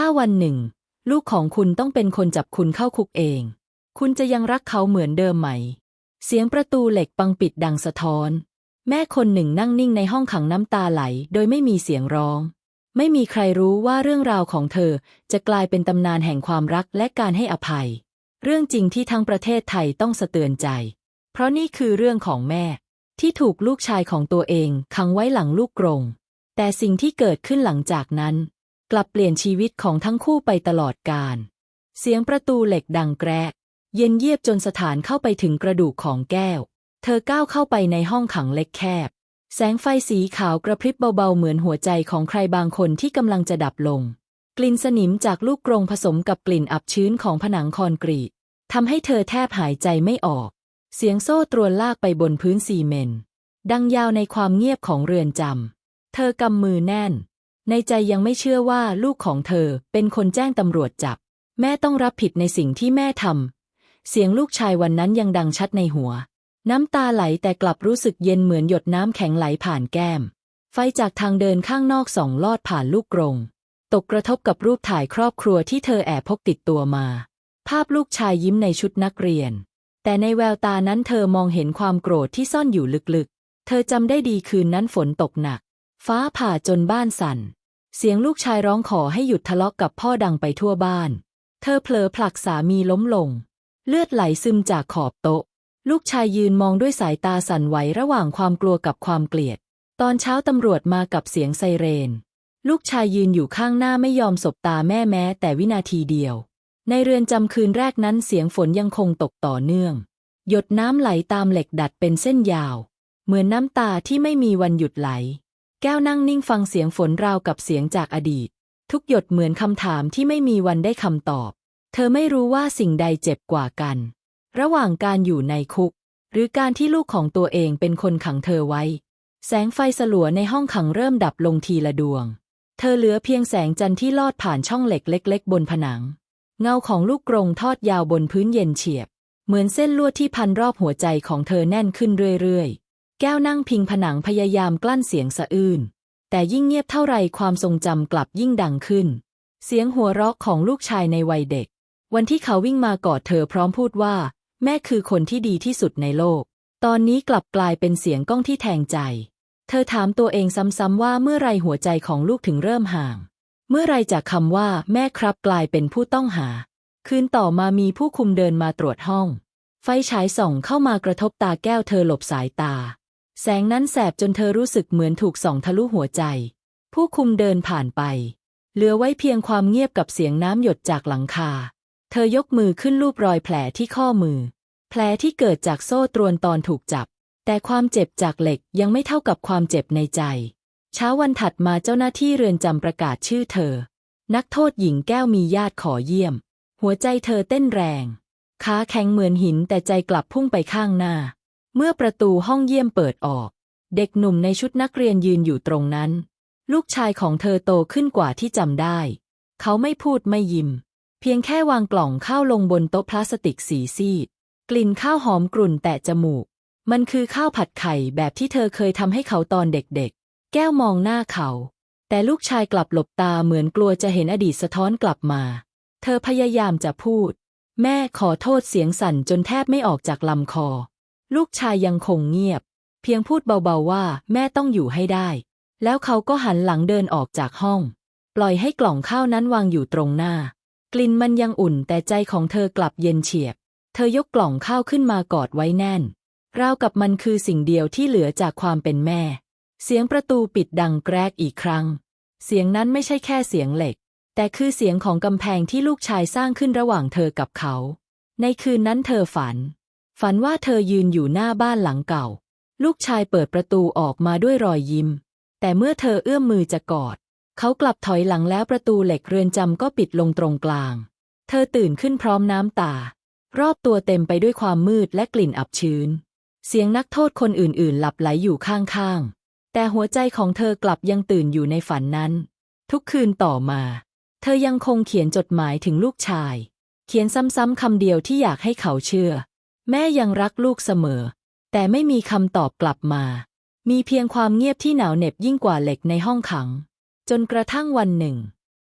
ถ้าวันหนึ่ง ลูกของคุณต้องเป็นคนจับคุณเข้าคุกเอง คุณจะยังรักเขาเหมือนเดิมไหม เสียงประตูเหล็กปังปิดดังสะท้อน แม่คนหนึ่งนั่งนิ่งในห้องขังน้ำตาไหล โดยไม่มีเสียงร้อง ไม่มีใครรู้ว่าเรื่องราวของเธอจะกลายเป็นตำนานแห่งความรักและการให้อภัย เรื่องจริงที่ทั้งประเทศไทยต้องสะเตือนใจ เพราะนี่คือเรื่องของแม่ ที่ถูกลูกชายของตัวเองขังไว้หลังลูกกรงแต่สิ่งที่เกิดขึ้นหลังจากนั้น กลับเปลี่ยนชีวิตของทั้งคู่ไปตลอดกาลเสียงประตูเหล็กดังแกรก เย็นเยียบจนสถานเข้าไปถึงกระดูกของแก้ว เธอก้าวเข้าไปในห้องขังเล็กแคบ แสงไฟสีขาวกระพริบเบาๆเหมือนหัวใจของใครบางคนที่กำลังจะดับลง กลิ่นสนิมจากลูกกรงผสมกับกลิ่นอับชื้นของผนังคอนกรีตทำให้เธอแทบหายใจไม่ออก เสียงโซ่ตรวนลากไปบนพื้นซีเมนต์ดังยาวในความเงียบของเรือนจำ เธอกำมือแน่น ในใจยังไม่เชื่อว่าลูกของเธอเป็นคนแจ้งตำรวจจับ แม่ต้องรับผิดในสิ่งที่แม่ทำ เสียงลูกชายวันนั้นยังดังชัดในหัว น้ำตาไหลแต่กลับรู้สึกเย็นเหมือนหยดน้ำแข็งไหลผ่านแก้ม ไฟจากทางเดินข้างนอกส่องลอดผ่านลูกกรง ตกกระทบกับรูปถ่ายครอบครัวที่เธอแอบพกติดตัวมา ภาพลูกชายยิ้มในชุดนักเรียน แต่ในแววตานั้นเธอมองเห็นความโกรธที่ซ่อนอยู่ลึกๆ เธอจำได้ดีคืนนั้นฝนตกหนัก ฟ้าผ่าจนบ้านสั่น เสียงลูกชายร้องขอให้หยุดทะเลาะกับพ่อดังไปทั่วบ้าน เธอเผลอผลักสามีล้มลง เลือดไหลซึมจากขอบโต๊ะ ลูกชายยืนมองด้วยสายตาสั่นไหวระหว่างความกลัวกับความเกลียด ตอนเช้าตำรวจมากับเสียงไซเรน ลูกชายยืนอยู่ข้างหน้าไม่ยอมสบตาแม่แม้แต่วินาทีเดียว ในเรือนจำคืนแรกนั้นเสียงฝนยังคงตกต่อเนื่อง หยดน้ำไหลตามเหล็กดัดเป็นเส้นยาว เหมือนน้ำตาที่ไม่มีวันหยุดไหล แก้วนั่งนิ่งฟังเสียงฝนราวกับเสียงจากอดีต ทุกหยดเหมือนคำถามที่ไม่มีวันได้คำตอบ เธอไม่รู้ว่าสิ่งใดเจ็บกว่ากัน ระหว่างการอยู่ในคุก หรือการที่ลูกของตัวเองเป็นคนขังเธอไว้ แสงไฟสลัวในห้องขังเริ่มดับลงทีละดวง เธอเหลือเพียงแสงจันทร์ที่ลอดผ่านช่องเหล็กเล็ก ๆ บนผนัง เงาของลูกกรงทอดยาวบนพื้นเย็นเฉียบ เหมือนเส้นลวดที่พันรอบหัวใจของเธอแน่นขึ้นเรื่อยๆ แก้วนั่งพิงผนังพยายามกลั้นเสียงสะอื้น แต่ยิ่งเงียบเท่าไรความทรงจำกลับยิ่งดังขึ้น เสียงหัวเราะของลูกชายในวัยเด็ก วันที่เขาวิ่งมากอดเธอพร้อมพูดว่า แม่คือคนที่ดีที่สุดในโลก ตอนนี้กลับกลายเป็นเสียงก้องที่แทงใจ เธอถามตัวเองซ้ำๆว่าเมื่อไรหัวใจของลูกถึงเริ่มห่าง เมื่อไรจากคำว่าแม่ครับกลายเป็นผู้ต้องหา คืนต่อมามีผู้คุมเดินมาตรวจห้อง ไฟฉายส่องเข้ามากระทบตาแก้วเธอหลบสายตา แสงนั้นแสบจนเธอรู้สึกเหมือนถูกส่องทะลุหัวใจ ผู้คุมเดินผ่านไป เหลือไว้เพียงความเงียบกับเสียงน้ำหยดจากหลังคา เธอยกมือขึ้นลูบรอยแผลที่ข้อมือ แผลที่เกิดจากโซ่ตรวนตอนถูกจับ แต่ความเจ็บจากเหล็กยังไม่เท่ากับความเจ็บในใจ เช้าวันถัดมาเจ้าหน้าที่เรือนจำประกาศชื่อเธอ นักโทษหญิงแก้วมีญาติขอเยี่ยม หัวใจเธอเต้นแรง ขาแข็งเหมือนหินแต่ใจกลับพุ่งไปข้างหน้า เมื่อประตูห้องเยี่ยมเปิดออก เด็กหนุ่มในชุดนักเรียนยืนอยู่ตรงนั้น ลูกชายของเธอโตขึ้นกว่าที่จำได้ เขาไม่พูดไม่ยิ้ม เพียงแค่วางกล่องข้าวลงบนโต๊ะพลาสติกสีซีด กลิ่นข้าวหอมกรุ่นแตะจมูก มันคือข้าวผัดไข่แบบที่เธอเคยทำให้เขาตอนเด็กๆ แก้วมองหน้าเขา แต่ลูกชายกลับหลบตาเหมือนกลัวจะเห็นอดีตสะท้อนกลับมา เธอพยายามจะพูด แม่ขอโทษเสียงสั่นจนแทบไม่ออกจากลำคอ ลูกชายยังคงเงียบ เพียงพูดเบาๆว่าแม่ต้องอยู่ให้ได้ แล้วเขาก็หันหลังเดินออกจากห้อง ปล่อยให้กล่องข้าวนั้นวางอยู่ตรงหน้า กลิ่นมันยังอุ่นแต่ใจของเธอกลับเย็นเฉียบ เธอยกกล่องข้าวขึ้นมากอดไว้แน่น ราวกับมันคือสิ่งเดียวที่เหลือจากความเป็นแม่ เสียงประตูปิดดังแกรกอีกครั้ง เสียงนั้นไม่ใช่แค่เสียงเหล็ก แต่คือเสียงของกำแพงที่ลูกชายสร้างขึ้นระหว่างเธอกับเขา ในคืนนั้นเธอฝัน ฝันว่าเธอยืนอยู่หน้าบ้านหลังเก่า ลูกชายเปิดประตูออกมาด้วยรอยยิ้ม แต่เมื่อเธอเอื้อมมือจะกอด เขากลับถอยหลังแล้วประตูเหล็กเรือนจำก็ปิดลงตรงกลาง เธอตื่นขึ้นพร้อมน้ำตา รอบตัวเต็มไปด้วยความมืดและกลิ่นอับชื้น เสียงนักโทษคนอื่นๆ หลับไหลอยู่ข้างๆ แต่หัวใจของเธอกลับยังตื่นอยู่ในฝันนั้น ทุกคืนต่อมา เธอยังคงเขียนจดหมายถึงลูกชาย เขียนซ้ำๆคำเดียวที่อยากให้เขาเชื่อ แม่ยังรักลูกเสมอ แต่ไม่มีคำตอบกลับมา มีเพียงความเงียบที่หนาวเหน็บยิ่งกว่าเหล็กในห้องขัง จนกระทั่งวันหนึ่ง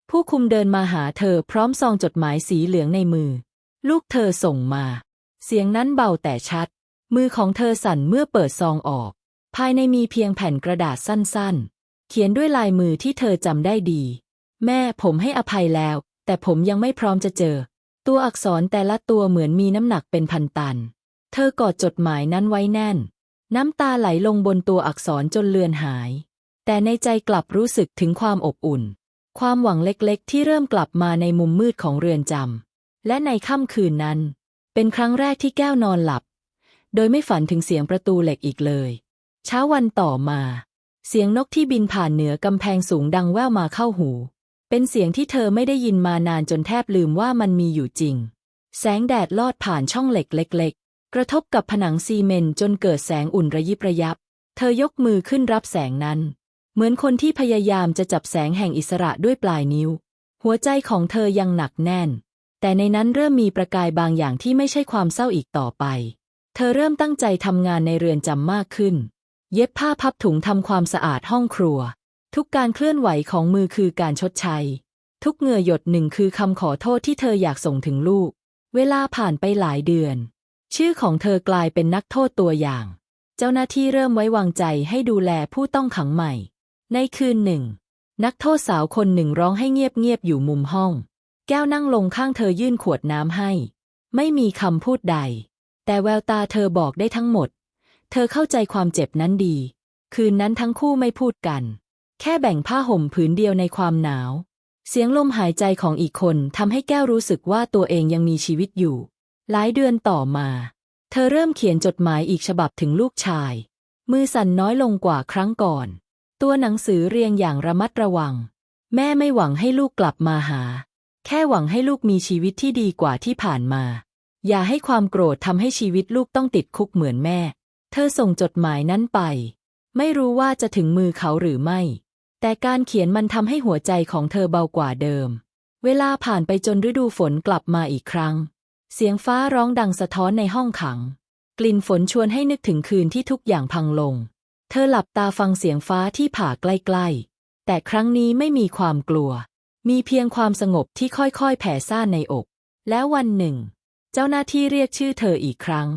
ผู้คุมเดินมาหาเธอพร้อมซองจดหมายสีเหลืองในมือ ลูกเธอส่งมา เสียงนั้นเบาแต่ชัด มือของเธอสั่นเมื่อเปิดซองออก ภายในมีเพียงแผ่นกระดาษสั้นๆ เขียนด้วยลายมือที่เธอจำได้ดี แม่ผมให้อภัยแล้ว แต่ผมยังไม่พร้อมจะเจอ ตัวอักษรแต่ละตัวเหมือนมีน้ำหนักเป็นพันตัน เธอกอดจดหมายนั้นไว้แน่น น้ำตาไหลลงบนตัวอักษรจนเลือนหาย แต่ในใจกลับรู้สึกถึงความอบอุ่น ความหวังเล็กๆ ที่เริ่มกลับมาในมุมมืดของเรือนจำ และในค่ำคืนนั้น เป็นครั้งแรกที่แก้วนอนหลับ โดยไม่ฝันถึงเสียงประตูเหล็กอีกเลย เช้าวันต่อมา เสียงนกที่บินผ่านเหนือกำแพงสูงดังแว่วมาเข้าหู เป็นเสียงที่เธอไม่ได้ยินมานานจนแทบลืมว่ามันมีอยู่จริง แสงแดดลอดผ่านช่องเหล็กเล็ก ๆ กระทบกับผนังซีเมนต์จนเกิดแสงอุ่นระยิบระยับ เธอยกมือขึ้นรับแสงนั้น เหมือนคนที่พยายามจะจับแสงแห่งอิสระด้วยปลายนิ้ว หัวใจของเธอยังหนักแน่น แต่ในนั้นเริ่มมีประกายบางอย่างที่ไม่ใช่ความเศร้าอีกต่อไป เธอเริ่มตั้งใจทำงานในเรือนจำมากขึ้น เย็บผ้าพับถุงทำความสะอาดห้องครัว ทุกการเคลื่อนไหวของมือคือการชดใช้ ทุกเหงื่อหยดหนึ่งคือคำขอโทษที่เธออยากส่งถึงลูก เวลาผ่านไปหลายเดือน ชื่อของเธอกลายเป็นนักโทษตัวอย่าง เจ้าหน้าที่เริ่มไว้วางใจให้ดูแลผู้ต้องขังใหม่ ในคืนหนึ่ง นักโทษสาวคนหนึ่งร้องให้เงียบๆอยู่มุมห้อง แก้วนั่งลงข้างเธอยื่นขวดน้ำให้ ไม่มีคำพูดใด แต่แววตาเธอบอกได้ทั้งหมด เธอเข้าใจความเจ็บนั้นดี คืนนั้นทั้งคู่ไม่พูดกัน แค่แบ่งผ้าห่มผืนเดียวในความหนาว เสียงลมหายใจของอีกคนทำให้แก้วรู้สึกว่าตัวเองยังมีชีวิตอยู่ หลายเดือนต่อมา เธอเริ่มเขียนจดหมายอีกฉบับถึงลูกชาย มือสั่นน้อยลงกว่าครั้งก่อน ตัวหนังสือเรียงอย่างระมัดระวัง แม่ไม่หวังให้ลูกกลับมาหา แค่หวังให้ลูกมีชีวิตที่ดีกว่าที่ผ่านมา อย่าให้ความโกรธทำให้ชีวิตลูกต้องติดคุกเหมือนแม่ เธอส่งจดหมายนั้นไป ไม่รู้ว่าจะถึงมือเขาหรือไม่ แต่การเขียนมันทำให้หัวใจของเธอเบากว่าเดิม เวลาผ่านไปจนฤดูฝนกลับมาอีกครั้ง เสียงฟ้าร้องดังสะท้อนในห้องขัง กลิ่นฝนชวนให้นึกถึงคืนที่ทุกอย่างพังลง เธอหลับตาฟังเสียงฟ้าที่ผ่าใกล้ๆ แต่ครั้งนี้ไม่มีความกลัว มีเพียงความสงบที่ค่อยๆ แผ่ซ่านในอก แล้ววันหนึ่ง เจ้าหน้าที่เรียกชื่อเธออีกครั้ง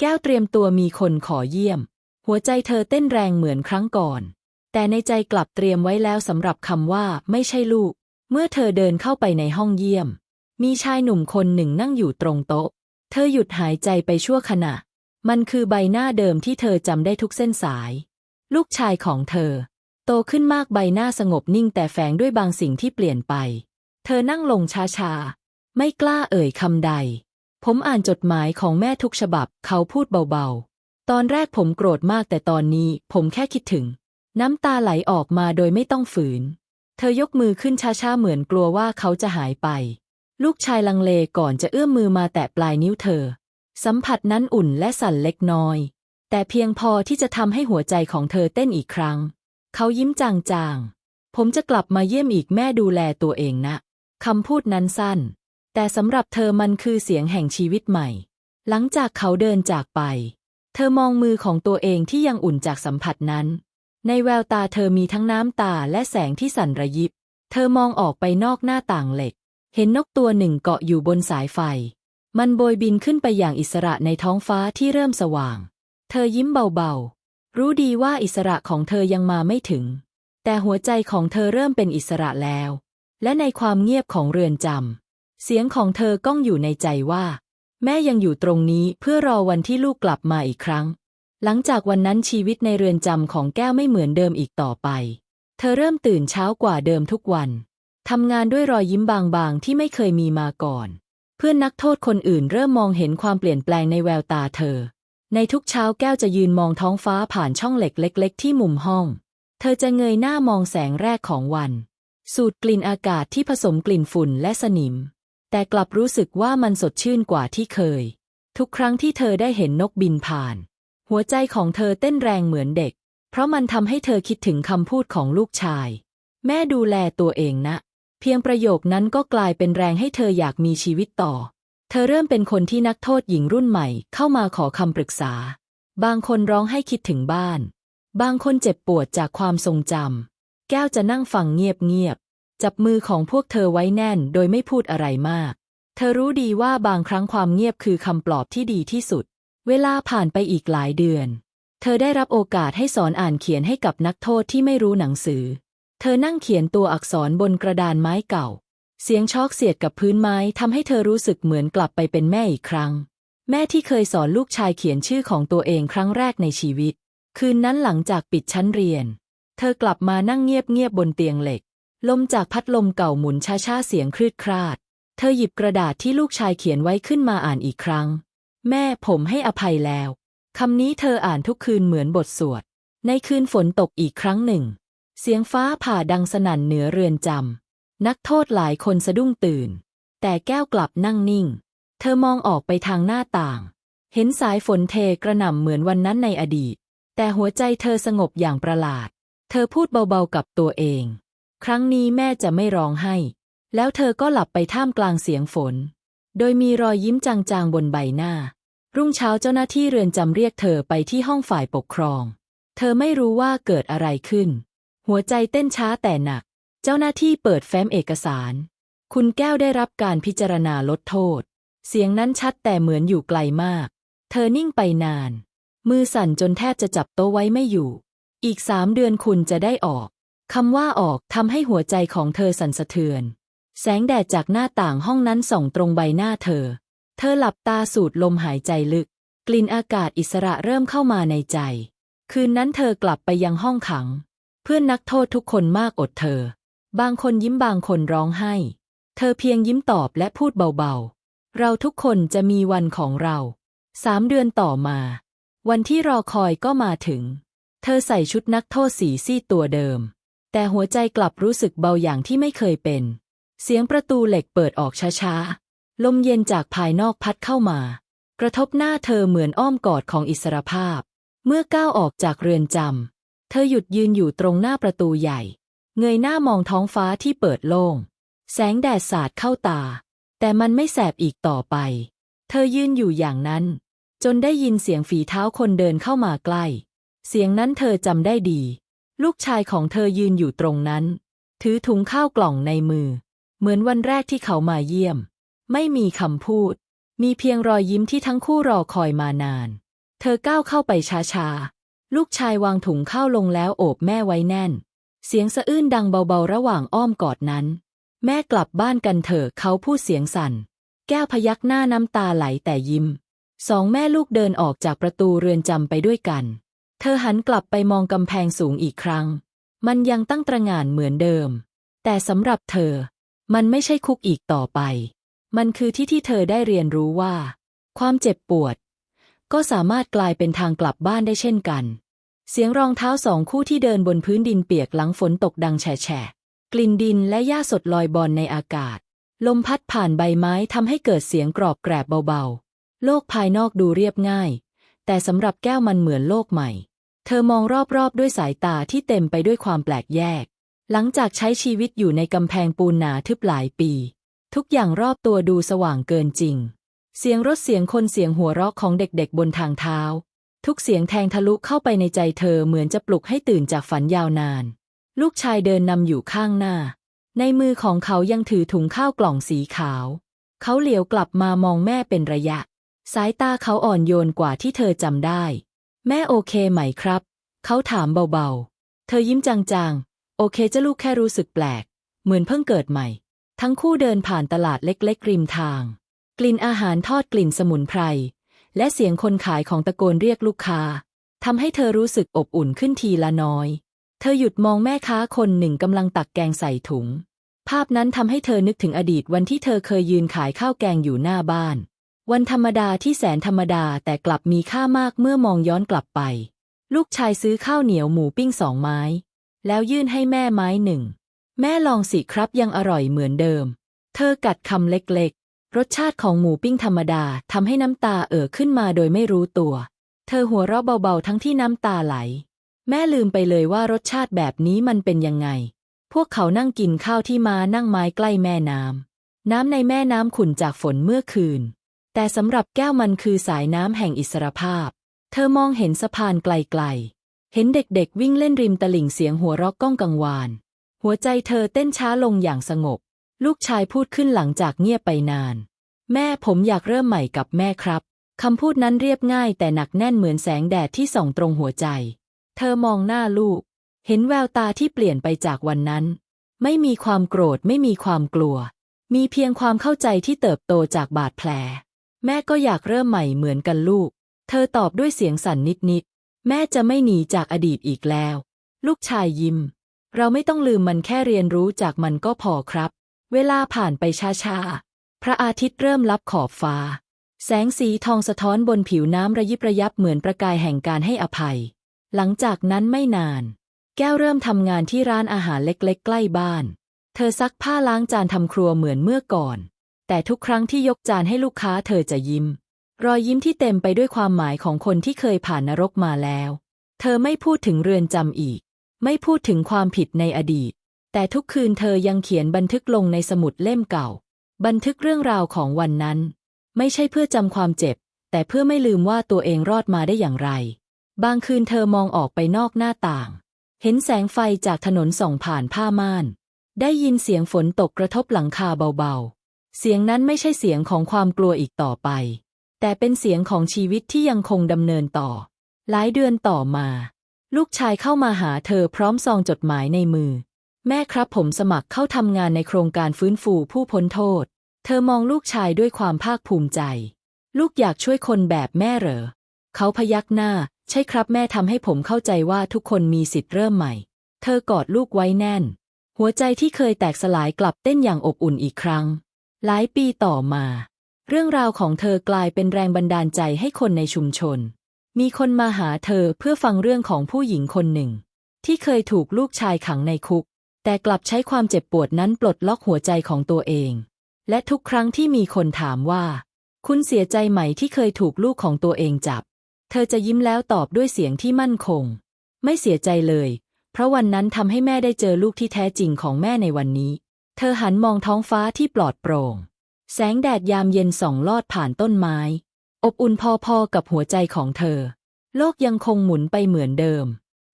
แก้วเตรียมตัวมีคนขอเยี่ยม หัวใจเธอเต้นแรงเหมือนครั้งก่อน แต่ในใจกลับเตรียมไว้แล้วสำหรับคำว่าไม่ใช่ลูก เมื่อเธอเดินเข้าไปในห้องเยี่ยม มีชายหนุ่มคนหนึ่งนั่งอยู่ตรงโต๊ะ เธอหยุดหายใจไปชั่วขณะ มันคือใบหน้าเดิมที่เธอจำได้ทุกเส้นสาย ลูกชายของเธอ โตขึ้นมากใบหน้าสงบนิ่งแต่แฝงด้วยบางสิ่งที่เปลี่ยนไป เธอนั่งลงช้าๆ ไม่กล้าเอ่ยคำใด ผมอ่านจดหมายของแม่ทุกฉบับ เขาพูดเบาๆ ตอนแรกผมโกรธมากแต่ตอนนี้ผมแค่คิดถึง น้ำตาไหลออกมาโดยไม่ต้องฝืน เธอยกมือขึ้นช้าๆเหมือนกลัวว่าเขาจะหายไป ลูกชายลังเลก่อนจะเอื้อมมือมาแตะปลายนิ้วเธอ สัมผัสนั้นอุ่นและสั่นเล็กน้อย แต่เพียงพอที่จะทำให้หัวใจของเธอเต้นอีกครั้ง เขายิ้มจางๆ ผมจะกลับมาเยี่ยมอีกแม่ดูแลตัวเองนะคำพูดนั้นสั้น แต่สำหรับเธอมันคือเสียงแห่งชีวิตใหม่ หลังจากเขาเดินจากไป เธอมองมือของตัวเองที่ยังอุ่นจากสัมผัสนั้น ในแววตาเธอมีทั้งน้ำตาและแสงที่สั่นระยิบ เธอมองออกไปนอกหน้าต่างเหล็ก เห็นนกตัวหนึ่งเกาะอยู่บนสายไฟ มันโบยบินขึ้นไปอย่างอิสระในท้องฟ้าที่เริ่มสว่าง เธอยิ้มเบาๆ รู้ดีว่าอิสระของเธอยังมาไม่ถึง แต่หัวใจของเธอเริ่มเป็นอิสระแล้ว และในความเงียบของเรือนจำเสียงของเธอก้องอยู่ในใจว่า แม่ยังอยู่ตรงนี้เพื่อรอวันที่ลูกกลับมาอีกครั้ง หลังจากวันนั้นชีวิตในเรือนจำของแก้วไม่เหมือนเดิมอีกต่อไป เธอเริ่มตื่นเช้ากว่าเดิมทุกวันทำงานด้วยรอยยิ้มบางๆ ที่ไม่เคยมีมาก่อน เพื่อนนักโทษคนอื่นเริ่มมองเห็นความเปลี่ยนแปลงในแววตาเธอ ในทุกเช้าแก้วจะยืนมองท้องฟ้าผ่านช่องเหล็กเล็ก ๆ ที่มุมห้อง เธอจะเงยหน้ามองแสงแรกของวัน สูดกลิ่นอากาศที่ผสมกลิ่นฝุ่นและสนิม แต่กลับรู้สึกว่ามันสดชื่นกว่าที่เคย ทุกครั้งที่เธอได้เห็นนกบินผ่าน หัวใจของเธอเต้นแรงเหมือนเด็ก เพราะมันทำให้เธอคิดถึงคำพูดของลูกชาย แม่ดูแลตัวเองนะ เพียงประโยคนั้นก็กลายเป็นแรงให้เธออยากมีชีวิตต่อ เธอเริ่มเป็นคนที่นักโทษหญิงรุ่นใหม่เข้ามาขอคำปรึกษา บางคนร้องให้คิดถึงบ้าน บางคนเจ็บปวดจากความทรงจำแก้วจะนั่งฟังเงียบจับมือของพวกเธอไว้แน่นโดยไม่พูดอะไรมาก เธอรู้ดีว่าบางครั้งความเงียบคือคำปลอบที่ดีที่สุด เวลาผ่านไปอีกหลายเดือน เธอได้รับโอกาสให้สอนอ่านเขียนให้กับนักโทษที่ไม่รู้หนังสือ เธอนั่งเขียนตัวอักษรบนกระดานไม้เก่า เสียงช็อกเสียดกับพื้นไม้ทำให้เธอรู้สึกเหมือนกลับไปเป็นแม่อีกครั้ง แม่ที่เคยสอนลูกชายเขียนชื่อของตัวเองครั้งแรกในชีวิต คืนนั้นหลังจากปิดชั้นเรียน เธอกลับมานั่งเงียบๆบนเตียงเหล็ก ลมจากพัดลมเก่าหมุนช้าๆเสียงคลืดคลาด เธอหยิบกระดาษที่ลูกชายเขียนไว้ขึ้นมาอ่านอีกครั้ง แม่ผมให้อภัยแล้วคำนี้เธออ่านทุกคืนเหมือนบทสวด ในคืนฝนตกอีกครั้งหนึ่ง เสียงฟ้าผ่าดังสนั่นเหนือเรือนจำนักโทษหลายคนสะดุ้งตื่น แต่แก้วกลับนั่งนิ่ง เธอมองออกไปทางหน้าต่าง เห็นสายฝนเทกระหน่ำเหมือนวันนั้นในอดีต แต่หัวใจเธอสงบอย่างประหลาด เธอพูดเบาๆกับตัวเอง ครั้งนี้แม่จะไม่ร้องให้ แล้วเธอก็หลับไปท่ามกลางเสียงฝน โดยมีรอยยิ้มจางๆบนใบหน้า รุ่งเช้าเจ้าหน้าที่เรือนจำเรียกเธอไปที่ห้องฝ่ายปกครอง เธอไม่รู้ว่าเกิดอะไรขึ้น หัวใจเต้นช้าแต่หนัก เจ้าหน้าที่เปิดแฟ้มเอกสาร คุณแก้วได้รับการพิจารณาลดโทษ เสียงนั้นชัดแต่เหมือนอยู่ไกลมาก เธอนิ่งไปนาน มือสั่นจนแทบจะจับโต๊ะไว้ไม่อยู่ อีกสามเดือนคุณจะได้ออกคำว่าออกทำให้หัวใจของเธอสั่นสะเทือน แสงแดดจากหน้าต่างห้องนั้นส่องตรงใบหน้าเธอ เธอหลับตาสูดลมหายใจลึก กลิ่นอากาศอิสระเริ่มเข้ามาในใจ คืนนั้นเธอกลับไปยังห้องขัง เพื่อนนักโทษทุกคนมากอดเธอ บางคนยิ้มบางคนร้องไห้ เธอเพียงยิ้มตอบและพูดเบาๆ เราทุกคนจะมีวันของเราสามเดือนต่อมา วันที่รอคอยก็มาถึง เธอใส่ชุดนักโทษสีซีตัวเดิม แต่หัวใจกลับรู้สึกเบาอย่างที่ไม่เคยเป็น เสียงประตูเหล็กเปิดออกช้าๆ ลมเย็นจากภายนอกพัดเข้ามา กระทบหน้าเธอเหมือนอ้อมกอดของอิสรภาพ เมื่อก้าวออกจากเรือนจำ เธอหยุดยืนอยู่ตรงหน้าประตูใหญ่ เงยหน้ามองท้องฟ้าที่เปิดโล่ง แสงแดดสาดเข้าตา แต่มันไม่แสบอีกต่อไป เธอยืนอยู่อย่างนั้น จนได้ยินเสียงฝีเท้าคนเดินเข้ามาใกล้ เสียงนั้นเธอจำได้ดี ลูกชายของเธอยืนอยู่ตรงนั้น ถือถุงข้าวกล่องในมือ เหมือนวันแรกที่เขามาเยี่ยม ไม่มีคำพูด มีเพียงรอยยิ้มที่ทั้งคู่รอคอยมานาน เธอก้าวเข้าไปช้าๆ ลูกชายวางถุงข้าวลงแล้วโอบแม่ไว้แน่น เสียงสะอื้นดังเบาๆ ระหว่างอ้อมกอดนั้น แม่กลับบ้านกันเถอะเขาพูดเสียงสั่น แก้วพยักหน้าน้ำตาไหลแต่ยิ้ม สองแม่ลูกเดินออกจากประตูเรือนจำไปด้วยกัน เธอหันกลับไปมองกำแพงสูงอีกครั้ง มันยังตั้งตระหง่านเหมือนเดิม แต่สำหรับเธอ มันไม่ใช่คุกอีกต่อไป มันคือที่ที่เธอได้เรียนรู้ว่า ความเจ็บปวด ก็สามารถกลายเป็นทางกลับบ้านได้เช่นกัน เสียงรองเท้าสองคู่ที่เดินบนพื้นดินเปียกหลังฝนตกดังแฉะกลิ่นดินและหญ้าสดลอยบอลในอากาศ ลมพัดผ่านใบไม้ทำให้เกิดเสียงกรอบแกรบเบาๆ โลกภายนอกดูเรียบง่าย แต่สำหรับแก้วมันเหมือนโลกใหม่ เธอมองรอบๆ ด้วยสายตาที่เต็มไปด้วยความแปลกแยก หลังจากใช้ชีวิตอยู่ในกำแพงปูนหนาทึบหลายปี ทุกอย่างรอบตัวดูสว่างเกินจริง เสียงรถเสียงคนเสียงหัวเราะของเด็กๆบนทางเท้า ทุกเสียงแทงทะลุเข้าไปในใจเธอเหมือนจะปลุกให้ตื่นจากฝันยาวนาน ลูกชายเดินนำอยู่ข้างหน้า ในมือของเขายังถือถุงข้าวกล่องสีขาว เขาเหลียวกลับมามองแม่เป็นระยะ สายตาเขาอ่อนโยนกว่าที่เธอจำได้ แม่โอเคไหมครับ เขาถามเบาๆ เธอยิ้มจางๆ โอเคจะลูกแค่รู้สึกแปลก เหมือนเพิ่งเกิดใหม่ ทั้งคู่เดินผ่านตลาดเล็กๆริมทาง กลิ่นอาหารทอดกลิ่นสมุนไพร และเสียงคนขายของตะโกนเรียกลูกค้าทำให้เธอรู้สึกอบอุ่นขึ้นทีละน้อย เธอหยุดมองแม่ค้าคนหนึ่งกำลังตักแกงใส่ถุง ภาพนั้นทำให้เธอนึกถึงอดีตวันที่เธอเคยยืนขายข้าวแกงอยู่หน้าบ้าน วันธรรมดาที่แสนธรรมดาแต่กลับมีค่ามากเมื่อมองย้อนกลับไป ลูกชายซื้อข้าวเหนียวหมูปิ้งสองไม้ แล้วยื่นให้แม่ไม้หนึ่ง แม่ลองสิครับยังอร่อยเหมือนเดิม เธอกัดคำเล็กๆ รสชาติของหมูปิ้งธรรมดาทำให้น้ำตาเอ่อขึ้นมาโดยไม่รู้ตัว เธอหัวเราะเบาๆทั้งที่น้ำตาไหล แม่ลืมไปเลยว่ารสชาติแบบนี้มันเป็นยังไง พวกเขานั่งกินข้าวที่มานั่งไม้ใกล้แม่น้ำน้ำในแม่น้ำขุ่นจากฝนเมื่อคืน แต่สำหรับแก้วมันคือสายน้ำแห่งอิสรภาพ เธอมองเห็นสะพานไกลๆ เห็นเด็กๆวิ่งเล่นริมตลิ่งเสียงหัวเราะก้องกังวาน หัวใจเธอเต้นช้าลงอย่างสงบ ลูกชายพูดขึ้นหลังจากเงียบไปนาน แม่ผมอยากเริ่มใหม่กับแม่ครับ คำพูดนั้นเรียบง่ายแต่หนักแน่นเหมือนแสงแดดที่ส่องตรงหัวใจ เธอมองหน้าลูก เห็นแววตาที่เปลี่ยนไปจากวันนั้น ไม่มีความโกรธไม่มีความกลัว มีเพียงความเข้าใจที่เติบโตจากบาดแผล แม่ก็อยากเริ่มใหม่เหมือนกันลูก เธอตอบด้วยเสียงสั่นนิดๆ แม่จะไม่หนีจากอดีตอีกแล้ว ลูกชายยิ้ม เราไม่ต้องลืมมันแค่เรียนรู้จากมันก็พอครับ เวลาผ่านไปช้าๆ พระอาทิตย์เริ่มลับขอบฟ้า แสงสีทองสะท้อนบนผิวน้ำระยิบระยับเหมือนประกายแห่งการให้อภัย หลังจากนั้นไม่นาน แก้วเริ่มทำงานที่ร้านอาหารเล็กๆ ใกล้บ้าน เธอซักผ้าล้างจานทำครัวเหมือนเมื่อก่อน แต่ทุกครั้งที่ยกจานให้ลูกค้าเธอจะยิ้ม รอยยิ้มที่เต็มไปด้วยความหมายของคนที่เคยผ่านนรกมาแล้ว เธอไม่พูดถึงเรือนจำอีก ไม่พูดถึงความผิดในอดีต แต่ทุกคืนเธอยังเขียนบันทึกลงในสมุดเล่มเก่า บันทึกเรื่องราวของวันนั้น ไม่ใช่เพื่อจำความเจ็บ แต่เพื่อไม่ลืมว่าตัวเองรอดมาได้อย่างไร บางคืนเธอมองออกไปนอกหน้าต่าง เห็นแสงไฟจากถนนส่องผ่านผ้าม่าน ได้ยินเสียงฝนตกกระทบหลังคาเบาๆ เสียงนั้นไม่ใช่เสียงของความกลัวอีกต่อไป แต่เป็นเสียงของชีวิตที่ยังคงดำเนินต่อ หลายเดือนต่อมา ลูกชายเข้ามาหาเธอพร้อมซองจดหมายในมือ แม่ครับผมสมัครเข้าทำงานในโครงการฟื้นฟูผู้พ้นโทษ เธอมองลูกชายด้วยความภาคภูมิใจ ลูกอยากช่วยคนแบบแม่เหรอ เขาพยักหน้า ใช่ครับแม่ทำให้ผมเข้าใจว่าทุกคนมีสิทธิ์เริ่มใหม่ เธอกอดลูกไว้แน่น หัวใจที่เคยแตกสลายกลับเต้นอย่างอบอุ่นอีกครั้ง หลายปีต่อมา เรื่องราวของเธอกลายเป็นแรงบันดาลใจให้คนในชุมชน มีคนมาหาเธอเพื่อฟังเรื่องของผู้หญิงคนหนึ่ง ที่เคยถูกลูกชายขังในคุก แต่กลับใช้ความเจ็บปวดนั้นปลดล็อกหัวใจของตัวเอง และทุกครั้งที่มีคนถามว่า คุณเสียใจไหมที่เคยถูกลูกของตัวเองจับ เธอจะยิ้มแล้วตอบด้วยเสียงที่มั่นคง ไม่เสียใจเลย เพราะวันนั้นทำให้แม่ได้เจอลูกที่แท้จริงของแม่ในวันนี้ เธอหันมองท้องฟ้าที่ปลอดโปร่ง แสงแดดยามเย็นส่องลอดผ่านต้นไม้ อบอุ่นพอๆกับหัวใจของเธอ โลกยังคงหมุนไปเหมือนเดิม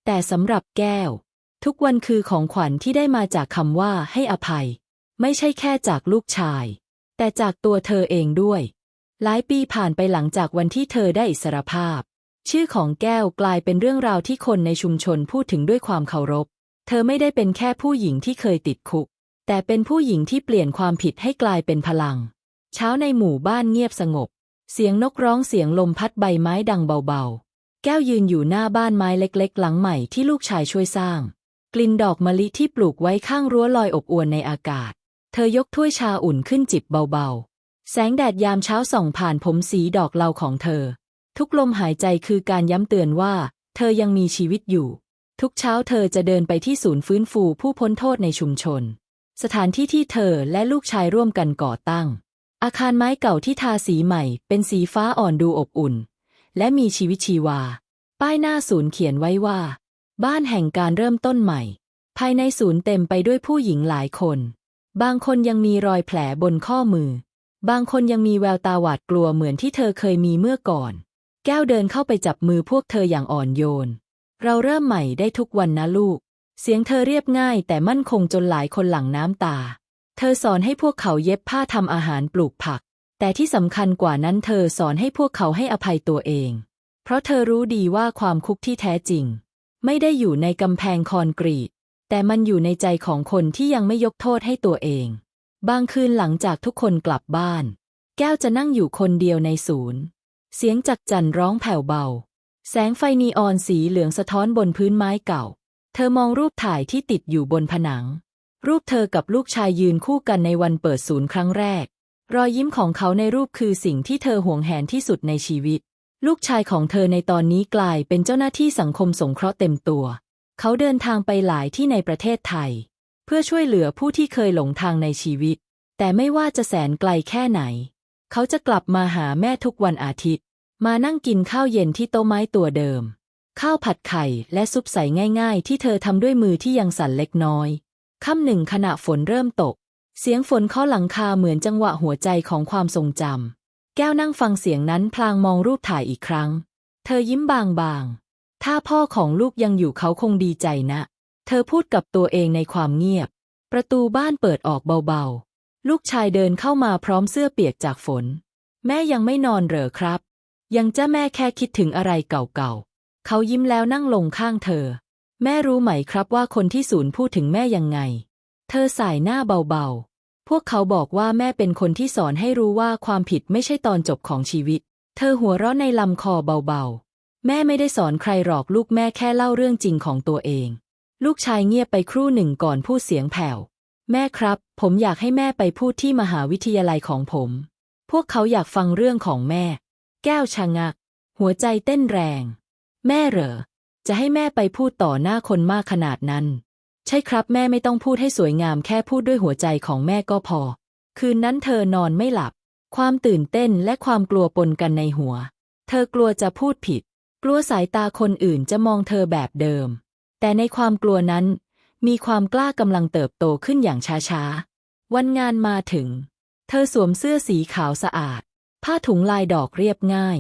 แต่สำหรับแก้ว ทุกวันคือของขวัญที่ได้มาจากคำว่าให้อภัย ไม่ใช่แค่จากลูกชาย แต่จากตัวเธอเองด้วย หลายปีผ่านไปหลังจากวันที่เธอได้อิสรภาพ ชื่อของแก้วกลายเป็นเรื่องราวที่คนในชุมชนพูดถึงด้วยความเคารพ เธอไม่ได้เป็นแค่ผู้หญิงที่เคยติดคุก แต่เป็นผู้หญิงที่เปลี่ยนความผิดให้กลายเป็นพลัง เช้าในหมู่บ้านเงียบสงบ เสียงนกร้องเสียงลมพัดใบไม้ดังเบาๆ แก้วยืนอยู่หน้าบ้านไม้เล็กๆ หลังใหม่ที่ลูกชายช่วยสร้าง กลิ่นดอกมะลิที่ปลูกไว้ข้างรั้วลอยอบอวลในอากาศ เธอยกถ้วยชาอุ่นขึ้นจิบเบาๆ แสงแดดยามเช้าส่องผ่านผมสีดอกเหลาของเธอ ทุกลมหายใจคือการย้ำเตือนว่า เธอยังมีชีวิตอยู่ ทุกเช้าเธอจะเดินไปที่ศูนย์ฟื้นฟูผู้พ้นโทษในชุมชน สถานที่ที่เธอและลูกชายร่วมกันก่อตั้ง อาคารไม้เก่าที่ทาสีใหม่ เป็นสีฟ้าอ่อนดูอบอุ่น และมีชีวิตชีวา ป้ายหน้าศูนย์เขียนไว้ว่า บ้านแห่งการเริ่มต้นใหม่ ภายในศูนย์เต็มไปด้วยผู้หญิงหลายคน บางคนยังมีรอยแผลบนข้อมือ บางคนยังมีแววตาหวาดกลัวเหมือนที่เธอเคยมีเมื่อก่อน แก้วเดินเข้าไปจับมือพวกเธออย่างอ่อนโยน เราเริ่มใหม่ได้ทุกวันนะลูก เสียงเธอเรียบง่ายแต่มั่นคงจนหลายคนหลั่งน้ำตา ธอสอนให้พวกเขาเย็บผ้าทำอาหารปลูกผัก แต่ที่สำคัญกว่านั้นเธอสอนให้พวกเขาให้อภัยตัวเอง เพราะเธอรู้ดีว่าความคุกที่แท้จริง ไม่ได้อยู่ในกำแพงคอนกรีต แต่มันอยู่ในใจของคนที่ยังไม่ยกโทษให้ตัวเอง บางคืนหลังจากทุกคนกลับบ้าน แก้วจะนั่งอยู่คนเดียวในศูนย์ เสียงจักจันร้องแผ่วเบา แสงไฟนีออนสีเหลืองสะท้อนบนพื้นไม้เก่า เธอมองรูปถ่ายที่ติดอยู่บนผนัง รูปเธอกับลูกชายยืนคู่กันในวันเปิดศูนย์ครั้งแรก รอยยิ้มของเขาในรูปคือสิ่งที่เธอห่วงแหนที่สุดในชีวิต ลูกชายของเธอในตอนนี้กลายเป็นเจ้าหน้าที่สังคมสงเคราะห์เต็มตัว เขาเดินทางไปหลายที่ในประเทศไทย เพื่อช่วยเหลือผู้ที่เคยหลงทางในชีวิต แต่ไม่ว่าจะแสนไกลแค่ไหน เขาจะกลับมาหาแม่ทุกวันอาทิตย์ มานั่งกินข้าวเย็นที่โต๊ะไม้ตัวเดิม ข้าวผัดไข่และซุปใสง่าย ๆ ที่เธอทำด้วยมือที่ยังสั่นเล็กน้อย ค่ำหนึ่งขณะฝนเริ่มตก เสียงฝนเคาะหลังคาเหมือนจังหวะหัวใจของความทรงจำแก้วนั่งฟังเสียงนั้นพลางมองรูปถ่ายอีกครั้ง เธอยิ้มบางๆ ถ้าพ่อของลูกยังอยู่เขาคงดีใจนะ เธอพูดกับตัวเองในความเงียบ ประตูบ้านเปิดออกเบาๆ ลูกชายเดินเข้ามาพร้อมเสื้อเปียกจากฝน แม่ยังไม่นอนเหรอครับ ยังจะแม่แค่คิดถึงอะไรเก่าๆ เขายิ้มแล้วนั่งลงข้างเธอ แม่รู้ไหมครับว่าคนที่ศูนย์พูดถึงแม่ยังไง เธอสายหน้าเบาๆ พวกเขาบอกว่าแม่เป็นคนที่สอนให้รู้ว่าความผิดไม่ใช่ตอนจบของชีวิต เธอหัวเราะในลำคอเบาๆ แม่ไม่ได้สอนใครหรอกลูกแม่แค่เล่าเรื่องจริงของตัวเอง ลูกชายเงียบไปครู่หนึ่งก่อนพูดเสียงแผ่ว แม่ครับ ผมอยากให้แม่ไปพูดที่มหาวิทยาลัยของผม พวกเขาอยากฟังเรื่องของแม่ แก้วชะงัก หัวใจเต้นแรง แม่เหรอ จะให้แม่ไปพูดต่อหน้าคนมากขนาดนั้น ใช่ครับแม่ไม่ต้องพูดให้สวยงามแค่พูดด้วยหัวใจของแม่ก็พอ คืนนั้นเธอนอนไม่หลับ ความตื่นเต้นและความกลัวปนกันในหัว เธอกลัวจะพูดผิด กลัวสายตาคนอื่นจะมองเธอแบบเดิม แต่ในความกลัวนั้น มีความกล้ากำลังเติบโตขึ้นอย่างช้าๆ วันงานมาถึง เธอสวมเสื้อสีขาวสะอาด ผ้าถุงลายดอกเรียบง่าย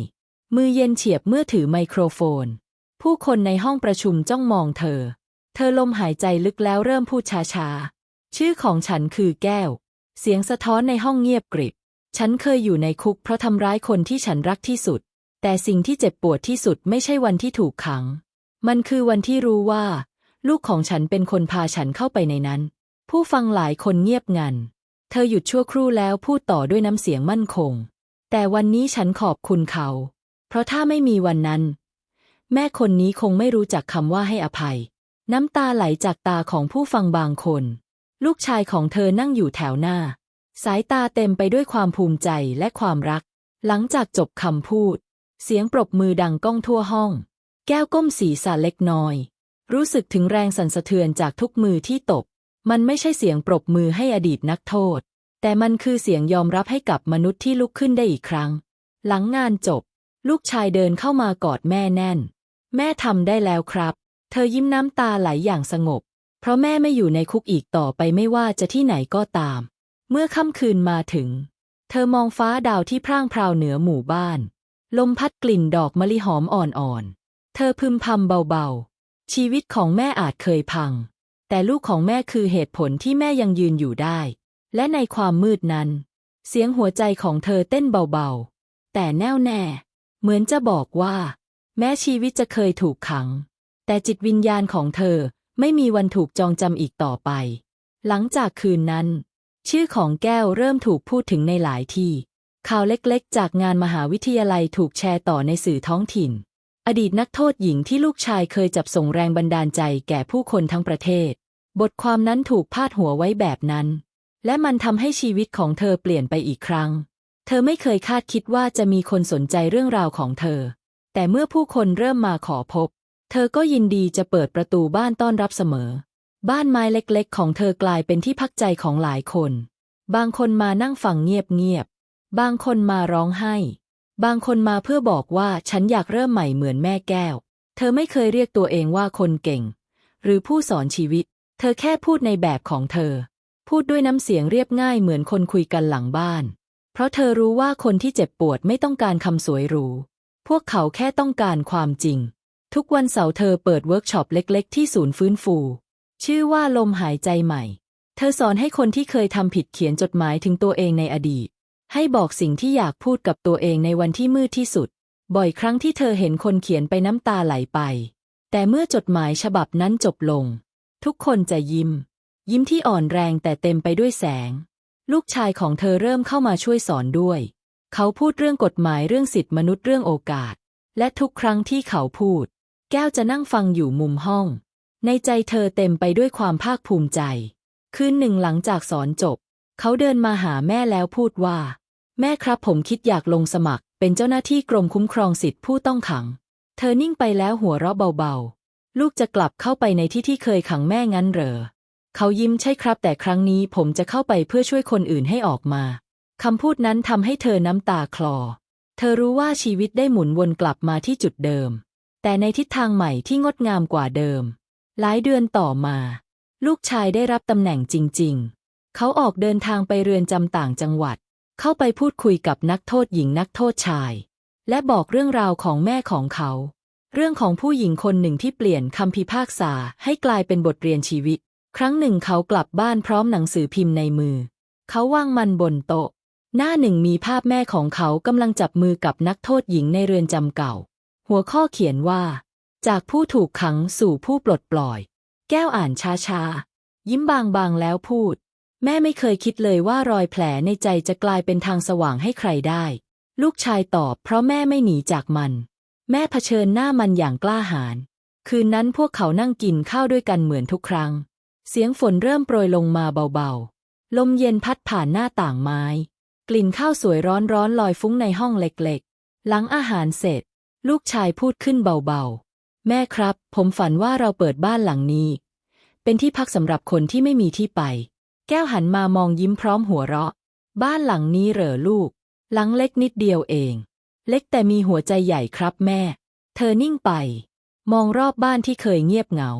มือเย็นเฉียบเมื่อถือไมโครโฟน ผู้คนในห้องประชุมจ้องมองเธอ เธอลมหายใจลึกแล้วเริ่มพูดช้าๆ ชื่อของฉันคือแก้ว เสียงสะท้อนในห้องเงียบกริบ ฉันเคยอยู่ในคุกเพราะทำร้ายคนที่ฉันรักที่สุด แต่สิ่งที่เจ็บปวดที่สุดไม่ใช่วันที่ถูกขัง มันคือวันที่รู้ว่า ลูกของฉันเป็นคนพาฉันเข้าไปในนั้น ผู้ฟังหลายคนเงียบงัน เธอหยุดชั่วครู่แล้วพูดต่อด้วยน้ำเสียงมั่นคง แต่วันนี้ฉันขอบคุณเขา เพราะถ้าไม่มีวันนั้น แม่คนนี้คงไม่รู้จักคำว่าให้อภัย น้ำตาไหลจากตาของผู้ฟังบางคน ลูกชายของเธอนั่งอยู่แถวหน้า สายตาเต็มไปด้วยความภูมิใจและความรัก หลังจากจบคำพูด เสียงปรบมือดังก้องทั่วห้อง แก้วก้มศีรษะเล็กน้อย รู้สึกถึงแรงสั่นสะเทือนจากทุกมือที่ตบ มันไม่ใช่เสียงปรบมือให้อดีตนักโทษ แต่มันคือเสียงยอมรับให้กับมนุษย์ที่ลุกขึ้นได้อีกครั้ง หลังงานจบ ลูกชายเดินเข้ามากอดแม่แน่น แม่ทำได้แล้วครับ เธอยิ้มน้ำตาไหลอย่างสงบ เพราะแม่ไม่อยู่ในคุกอีกต่อไปไม่ว่าจะที่ไหนก็ตาม เมื่อค่ำคืนมาถึง เธอมองฟ้าดาวที่พร่างพราวเหนือหมู่บ้าน ลมพัดกลิ่นดอกมะลิหอมอ่อนๆ เธอพึมพำเบาๆ ชีวิตของแม่อาจเคยพัง แต่ลูกของแม่คือเหตุผลที่แม่ยังยืนอยู่ได้ และในความมืดนั้น เสียงหัวใจของเธอเต้นเบาๆ แต่แน่วแน่ เหมือนจะบอกว่า แม้ชีวิตจะเคยถูกขัง แต่จิตวิญญาณของเธอไม่มีวันถูกจองจำอีกต่อไป หลังจากคืนนั้น ชื่อของแก้วเริ่มถูกพูดถึงในหลายที่ ข่าวเล็กๆ จากงานมหาวิทยาลัยถูกแชร์ต่อในสื่อท้องถิ่น อดีตนักโทษหญิงที่ลูกชายเคยจับส่งแรงบันดาลใจแก่ผู้คนทั้งประเทศ บทความนั้นถูกพาดหัวไว้แบบนั้น และมันทำให้ชีวิตของเธอเปลี่ยนไปอีกครั้ง เธอไม่เคยคาดคิดว่าจะมีคนสนใจเรื่องราวของเธอ แต่เมื่อผู้คนเริ่มมาขอพบ เธอก็ยินดีจะเปิดประตูบ้านต้อนรับเสมอ บ้านไม้เล็กๆ ของเธอกลายเป็นที่พักใจของหลายคน บางคนมานั่งฟังเงียบๆ บางคนมาร้องไห้ บางคนมาเพื่อบอกว่าฉันอยากเริ่มใหม่เหมือนแม่แก้ว เธอไม่เคยเรียกตัวเองว่าคนเก่ง หรือผู้สอนชีวิต เธอแค่พูดในแบบของเธอ พูดด้วยน้ำเสียงเรียบง่ายเหมือนคนคุยกันหลังบ้าน เพราะเธอรู้ว่าคนที่เจ็บปวดไม่ต้องการคำสวยหรู พวกเขาแค่ต้องการความจริง ทุกวันเสาร์เธอเปิดเวิร์กช็อปเล็ก ๆ ที่ศูนย์ฟื้นฟู ชื่อว่าลมหายใจใหม่ เธอสอนให้คนที่เคยทำผิดเขียนจดหมายถึงตัวเองในอดีต ให้บอกสิ่งที่อยากพูดกับตัวเองในวันที่มืดที่สุด บ่อยครั้งที่เธอเห็นคนเขียนไปน้ำตาไหลไป แต่เมื่อจดหมายฉบับนั้นจบลง ทุกคนจะยิ้ม ยิ้มที่อ่อนแรงแต่เต็มไปด้วยแสง ลูกชายของเธอเริ่มเข้ามาช่วยสอนด้วย เขาพูดเรื่องกฎหมายเรื่องสิทธิมนุษย์เรื่องโอกาส และทุกครั้งที่เขาพูด แก้วจะนั่งฟังอยู่มุมห้อง ในใจเธอเต็มไปด้วยความภาคภูมิใจ คืนหนึ่งหลังจากสอนจบ เขาเดินมาหาแม่แล้วพูดว่า แม่ครับผมคิดอยากลงสมัคร เป็นเจ้าหน้าที่กรมคุ้มครองสิทธิผู้ต้องขัง เธอนิ่งไปแล้วหัวเราะเบาๆ ลูกจะกลับเข้าไปในที่ที่เคยขังแม่งั้นเหรอเขายิ้มใช่ครับแต่ครั้งนี้ผมจะเข้าไปเพื่อช่วยคนอื่นให้ออกมา คำพูดนั้นทำให้เธอน้ำตาคลอ เธอรู้ว่าชีวิตได้หมุนวนกลับมาที่จุดเดิม แต่ในทิศทางใหม่ที่งดงามกว่าเดิม หลายเดือนต่อมา ลูกชายได้รับตำแหน่งจริง ๆ เขาออกเดินทางไปเรือนจำต่างจังหวัด เข้าไปพูดคุยกับนักโทษหญิงนักโทษชาย และบอกเรื่องราวของแม่ของเขา เรื่องของผู้หญิงคนหนึ่งที่เปลี่ยนคำพิพากษาให้กลายเป็นบทเรียนชีวิต ครั้งหนึ่งเขากลับบ้านพร้อมหนังสือพิมพ์ในมือ เขาวางมันบนโต๊ะ หน้าหนึ่งมีภาพแม่ของเขากำลังจับมือกับนักโทษหญิงในเรือนจำเก่า หัวข้อเขียนว่า จากผู้ถูกขังสู่ผู้ปลดปล่อย แก้วอ่านช้าๆ ยิ้มบางๆแล้วพูด แม่ไม่เคยคิดเลยว่ารอยแผลในใจจะกลายเป็นทางสว่างให้ใครได้ ลูกชายตอบเพราะแม่ไม่หนีจากมัน แม่เผชิญหน้ามันอย่างกล้าหาญคืนนั้นพวกเขานั่งกินข้าวด้วยกันเหมือนทุกครั้ง เสียงฝนเริ่มโปรยลงมาเบาๆ ลมเย็นพัดผ่านหน้าต่างไม้ กลิ่นข้าวสวยร้อนๆลอยฟุ้งในห้องเล็กๆ หลังอาหารเสร็จ ลูกชายพูดขึ้นเบาๆ แม่ครับ ผมฝันว่าเราเปิดบ้านหลังนี้ เป็นที่พักสำหรับคนที่ไม่มีที่ไป แก้วหันมามองยิ้มพร้อมหัวเราะ บ้านหลังนี้เหรอลูก หลังเล็กนิดเดียวเอง เล็กแต่มีหัวใจใหญ่ครับแม่ เธอนิ่งไป มองรอบบ้านที่เคยเงียบเหงา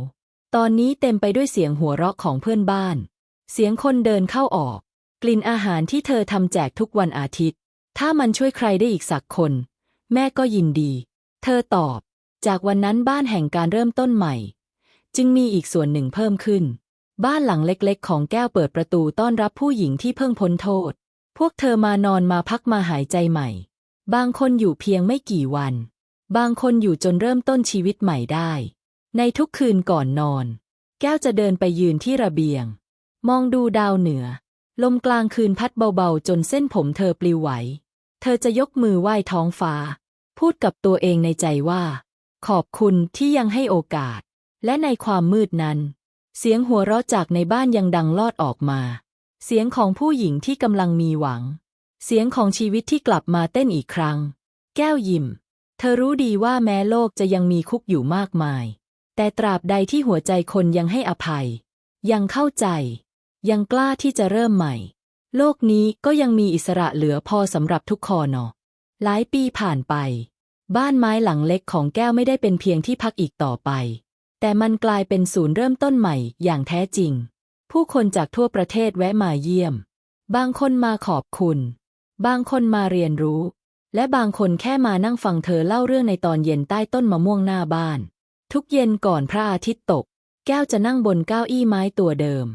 ตอนนี้เต็มไปด้วยเสียงหัวเราะของเพื่อนบ้าน เสียงคนเดินเข้าออก กลิ่นอาหารที่เธอทำแจกทุกวันอาทิตย์ ถ้ามันช่วยใครได้อีกสักคน แม่ก็ยินดี เธอตอบ จากวันนั้นบ้านแห่งการเริ่มต้นใหม่ จึงมีอีกส่วนหนึ่งเพิ่มขึ้น บ้านหลังเล็กๆ ของแก้วเปิดประตูต้อนรับผู้หญิงที่เพิ่งพ้นโทษ พวกเธอมานอนมาพักมาหายใจใหม่ บางคนอยู่เพียงไม่กี่วัน บางคนอยู่จนเริ่มต้นชีวิตใหม่ได้ ในทุกคืนก่อนนอน แก้วจะเดินไปยืนที่ระเบียง มองดูดาวเหนือ ลมกลางคืนพัดเบาๆ จนเส้นผมเธอปลิวไหว เธอจะยกมือไหว้ท้องฟ้า พูดกับตัวเองในใจว่า ขอบคุณที่ยังให้โอกาส และในความมืดนั้น เสียงหัวเราะจากในบ้านยังดังลอดออกมา เสียงของผู้หญิงที่กำลังมีหวัง เสียงของชีวิตที่กลับมาเต้นอีกครั้ง แก้วยิ้ม เธอรู้ดีว่าแม้โลกจะยังมีคุกอยู่มากมาย แต่ตราบใดที่หัวใจคนยังให้อภัย ยังเข้าใจ ยังกล้าที่จะเริ่มใหม่ โลกนี้ก็ยังมีอิสระเหลือพอสำหรับทุกคนเนาะหลายปีผ่านไป บ้านไม้หลังเล็กของแก้วไม่ได้เป็นเพียงที่พักอีกต่อไป แต่มันกลายเป็นศูนย์เริ่มต้นใหม่อย่างแท้จริง ผู้คนจากทั่วประเทศแวะมาเยี่ยม บางคนมาขอบคุณ บางคนมาเรียนรู้ และบางคนแค่มานั่งฟังเธอเล่าเรื่องในตอนเย็นใต้ต้นมะม่วงหน้าบ้าน ทุกเย็นก่อนพระอาทิตย์ตก แก้วจะนั่งบนเก้าอี้ไม้ตัวเดิม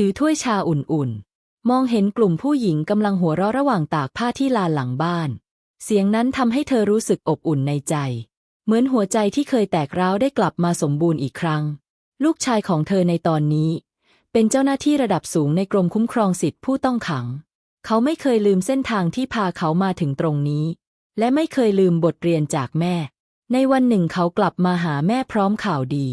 ถือถ้วยชาอุ่นๆ มองเห็นกลุ่มผู้หญิงกำลังหัวเราะระหว่างตากผ้าที่ลานหลังบ้าน เสียงนั้นทำให้เธอรู้สึกอบอุ่นในใจ เหมือนหัวใจที่เคยแตกร้าวได้กลับมาสมบูรณ์อีกครั้ง ลูกชายของเธอในตอนนี้ เป็นเจ้าหน้าที่ระดับสูงในกรมคุ้มครองสิทธิผู้ต้องขัง เขาไม่เคยลืมเส้นทางที่พาเขามาถึงตรงนี้ และไม่เคยลืมบทเรียนจากแม่ ในวันหนึ่งเขากลับมาหาแม่พร้อมข่าวดี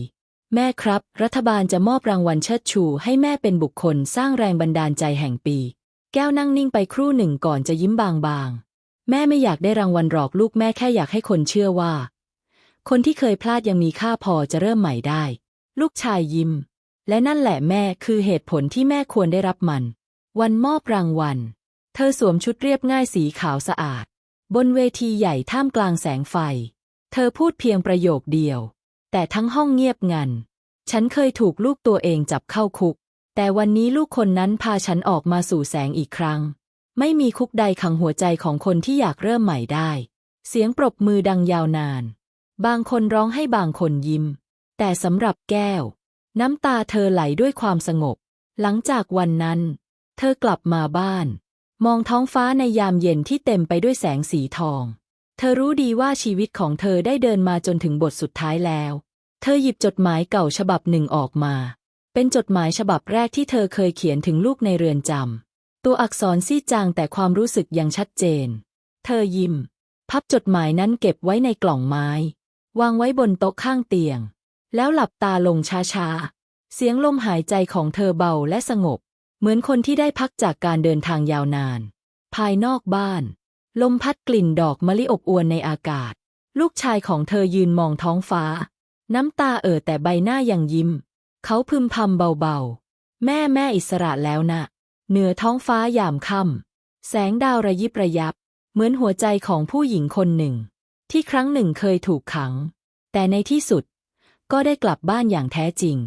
แม่ครับ รัฐบาลจะมอบรางวัลเชิดชู ให้แม่เป็นบุคคลสร้างแรงบันดาลใจแห่งปี แก้วนั่งนิ่งไปครู่หนึ่งก่อนจะยิ้มบางๆ แม่ไม่อยากได้รางวัลหรอกลูกแม่แค่อยากให้คนเชื่อว่า คนที่เคยพลาดยังมีค่าพอจะเริ่มใหม่ได้ ลูกชายยิ้ม และนั่นแหละแม่คือเหตุผลที่แม่ควรได้รับมัน วันมอบรางวัล เธอสวมชุดเรียบง่ายสีขาวสะอาด บนเวทีใหญ่ท่ามกลางแสงไฟ เธอพูดเพียงประโยคเดียว แต่ทั้งห้องเงียบงัน ฉันเคยถูกลูกตัวเองจับเข้าคุก แต่วันนี้ลูกคนนั้นพาฉันออกมาสู่แสงอีกครั้ง ไม่มีคุกใดขังหัวใจของคนที่อยากเริ่มใหม่ได้ เสียงปรบมือดังยาวนาน บางคนร้องให้บางคนยิ้ม แต่สำหรับแก้ว น้ำตาเธอไหลด้วยความสงบ หลังจากวันนั้น เธอกลับมาบ้าน มองท้องฟ้าในยามเย็นที่เต็มไปด้วยแสงสีทอง เธอรู้ดีว่าชีวิตของเธอได้เดินมาจนถึงบทสุดท้ายแล้ว เธอหยิบจดหมายเก่าฉบับหนึ่งออกมา เป็นจดหมายฉบับแรกที่เธอเคยเขียนถึงลูกในเรือนจำ ตัวอักษรซีดจางแต่ความรู้สึกยังชัดเจน เธอยิ้ม พับจดหมายนั้นเก็บไว้ในกล่องไม้ วางไว้บนโต๊ะข้างเตียง แล้วหลับตาลงช้าๆ เสียงลมหายใจของเธอเบาและสงบ เหมือนคนที่ได้พักจากการเดินทางยาวนาน ภายนอกบ้าน ลมพัดกลิ่นดอกมะลิอบอวนในอากาศ ลูกชายของเธอยืนมองท้องฟ้า น้ำตาเอ่อแต่ใบหน้ายังยิ้ม เขาพึมพำเบาๆ แม่แม่อิสระแล้วนะ เหนือท้องฟ้ายามค่ำแสงดาวระยิบระยับ เหมือนหัวใจของผู้หญิงคนหนึ่ง ที่ครั้งหนึ่งเคยถูกขัง แต่ในที่สุดก็ได้กลับบ้านอย่างแท้จริง